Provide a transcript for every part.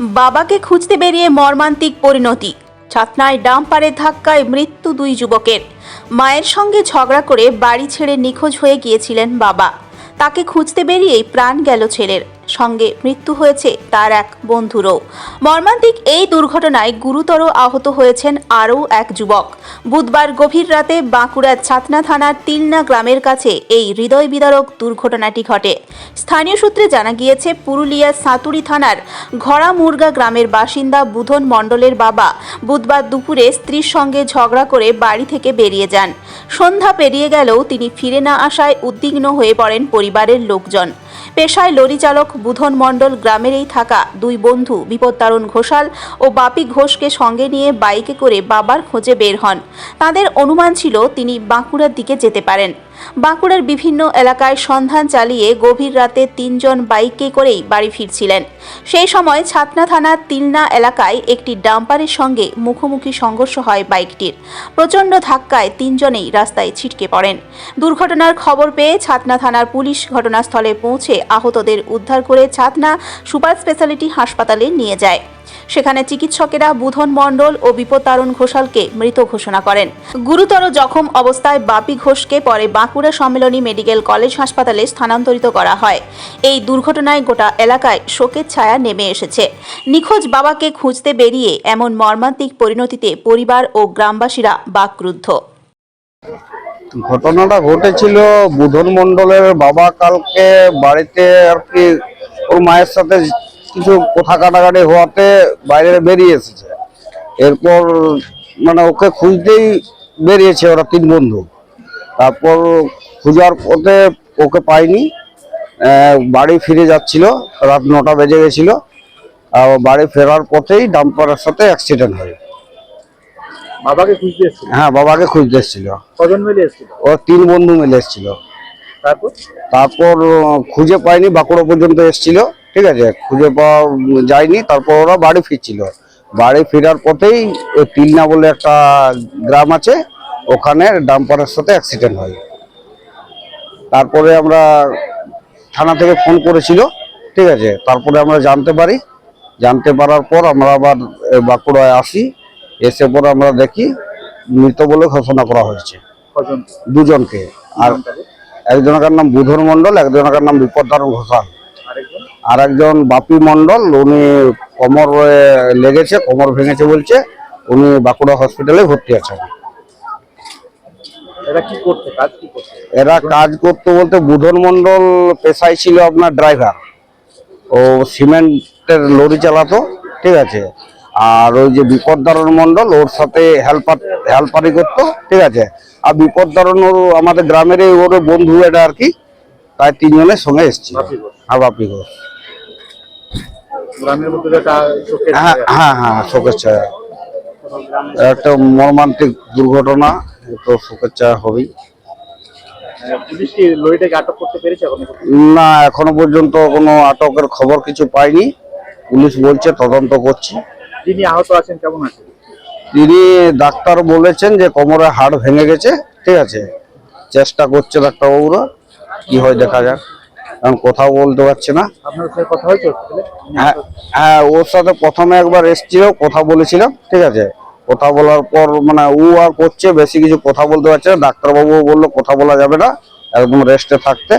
বাবাকে খুঁজতে বেরিয়ে মর্মান্তিক পরিণতি। ছাতনায় ডাম্পারে ধাক্কায় মৃত্যু দুই যুবকের। মায়ের সঙ্গে ঝগড়া করে বাড়ি ছেড়ে নিখোঁজ হয়ে গিয়েছিলেন বাবা। তাকে খুঁজতে বেরিয়েই প্রাণ গেল ছেলের। সঙ্গে মৃত্যু হয়েছে তার এক বন্ধুরও। মর্মান্তিক এই দুর্ঘটনায় গুরুতর আহত হয়েছেন আরও এক যুবক। বুধবার গভীর রাতে বাঁকুড়ার ছাতনা থানার তিলনা গ্রামের কাছে এই হৃদয় বিদারক দুর্ঘটনাটি ঘটে। স্থানীয় সূত্রে জানা গিয়েছে পুরুলিয়ার সাঁতুরি থানার ঘড়া মুরগা গ্রামের বাসিন্দা বুধন মণ্ডলের বাবা বুধবার দুপুরে স্ত্রীর সঙ্গে ঝগড়া করে বাড়ি থেকে বেরিয়ে যান। সন্ধ্যা পেরিয়ে গেলেও তিনি ফিরে না আসায় উদ্বিগ্ন হয়ে পড়েন পরিবারের লোকজন। পেশায় লরিচালক বুধন মণ্ডল গ্রামেরই থাকা দুই বন্ধু বিপত্তারণ ঘোষাল ও বাপি ঘোষকে সঙ্গে নিয়ে বাইকে করে বাবার খোঁজে বের হন। তাদের অনুমান ছিল তিনি বাঁকুড়ার দিকে যেতে পারেন। বাঁকুড়ার বিভিন্ন এলাকায় সন্ধান চালিয়ে গভীর রাতে তিনজন বাইকে করেই বাড়ি ফিরছিলেন। সেই সময় ছাতনা থানার তিলনা এলাকায় একটি ডাম্পারের সঙ্গে মুখোমুখি সংঘর্ষ হয় বাইকটির। প্রচণ্ড ধাক্কায় তিনজনেই রাস্তায় ছিটকে পড়েন। দুর্ঘটনার খবর পেয়ে ছাতনা থানার পুলিশ ঘটনাস্থলে পৌঁছে আহতদের উদ্ধার করে ছাতনা সুপার স্পেশালিটি হাসপাতালে নিয়ে যায়। সেখানে চিকিৎসকেরা বুধন মণ্ডল ও বিপত্তারণ ঘোষালকে মৃত ঘোষণা করেন। গুরুতর জখম অবস্থায় বাপি ঘোষকে পরে বাঁকুড়া সম্মেলনী মেডিকেল কলেজ হাসপাতালে স্থানান্তরিত করা হয়। এই দুর্ঘটনায় গোটা এলাকায় শোকের ছায়া নেমে এসেছে। নিখোঁজ বাবাকে খুঁজতে বেরিয়ে এমন মর্মান্তিক পরিণতিতে পরিবার ও গ্রামবাসীরা বাকরুদ্ধ। ঘটনাটা ঘটেছিল বুধন মণ্ডলের বাবা কালকে বাড়িতে আর কি ওর মায়ের সাথে কিছু কথা কাটাকাটি হওয়াতে বাইরে বেরিয়ে এসেছে। এরপর মানে ওকে খুঁজতেই বেরিয়েছে ওরা তিন বন্ধু। তারপর খোঁজার পথে ওকে পাইনি। বাড়ি ফিরে যাচ্ছিল রাত নটা বেজে গেছিল। আর বাড়ি ফেরার পথেই ডাম্পারের সাথে অ্যাক্সিডেন্ট হয়। বাবাকে খুঁজতে এসেছিল? হ্যাঁ বাবাকে খুঁজতে এসেছিল। কজন মিলে এসেছিল? ও তিন বন্ধু মিলে এসেছিল। তারপর? তারপর খুঁজে পাইনি বাঁকুড়া পর্যন্ত এসেছিল। ঠিক আছে খুঁজে পাওয়া যায়নি তারপর ওরা বাড়ি ফিরছিল। বাড়ি ফেরার পথেই ওই তিলনা বলে একটা গ্রাম আছে ওখানে ডাম্পারের সাথে অ্যাক্সিডেন্ট হয়। তারপরে আমরা থানা থেকে ফোন করেছিল ঠিক আছে তারপরে আমরা জানতে পারি। জানতে পারার পর আমরা আবার বাঁকুড়ায় আসি এসে পর আমরা দেখি মৃত বলে ঘোষণা করা হয়েছে। দুজনকে। আর একজনকার নাম বুধন মণ্ডল একজনকার নাম বিপদারণ ঘোষাল। আর একজন বাপি মণ্ডল উনি কোমর লেগেছে কোমর ভেঙেছে বলছে উনি বাঁকুড়া হসপিটালে ভর্তি আছেন। এরা কি কাজ কি করছে? এরা কাজ করতে বলতে বুধন মণ্ডল পেশায় ছিল আপনার ড্রাইভার ও সিমেন্টের লরি চালাতো ঠিক আছে। আর ওই যে বিপদদারণ মণ্ডল ওর সাথে হেল্পার হেল্পারি করতো ঠিক আছে। আর বিপদদারণ ওর আমাদের গ্রামেরই ওর বন্ধু এটা আর কি তাই তিনজনের সঙ্গে ঘোষ। হ্যাঁ বাপি ঘোষ গ্রামের মধ্যে তো একটা চোখের হ্যাঁ হ্যাঁ হ্যাঁ শোকের ছায়া। একটা মর্মান্তিক দুর্ঘটনা তো শোকের ছায়া হবেই। না এখনও পর্যন্ত কোনো আটকের খবর কিছু পাইনি। পুলিশ বলছে তদন্ত করছি। তিনি আহত আছেন কেমন আছেন? তিনি ডাক্তার বলেছেন যে কোমরে হাড় ভেঙে গেছে ঠিক আছে? চেষ্টা করছে ডাক্তারবাবুরা কি হয় দেখা যাক। কারণ কোথাও বলতে পারছে না। কথা হয়েছে হ্যাঁ হ্যাঁ ওর সাথে প্রথমে একবার এসছিল কথা বলেছিলাম ঠিক আছে? কথা বলার পর মানে ও আর করছে বেশি কিছু কথা বলতে পারছে না। ডাক্তারবাবু বলল কথা বলা যাবে না একদম রেস্টে থাকতে।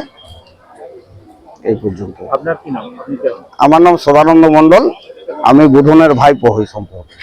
এই পর্যন্ত। আপনার কি নাম? আমার নাম সদানন্দ মণ্ডল আমি বুধনের ভাইপো হই সম্পর্কে।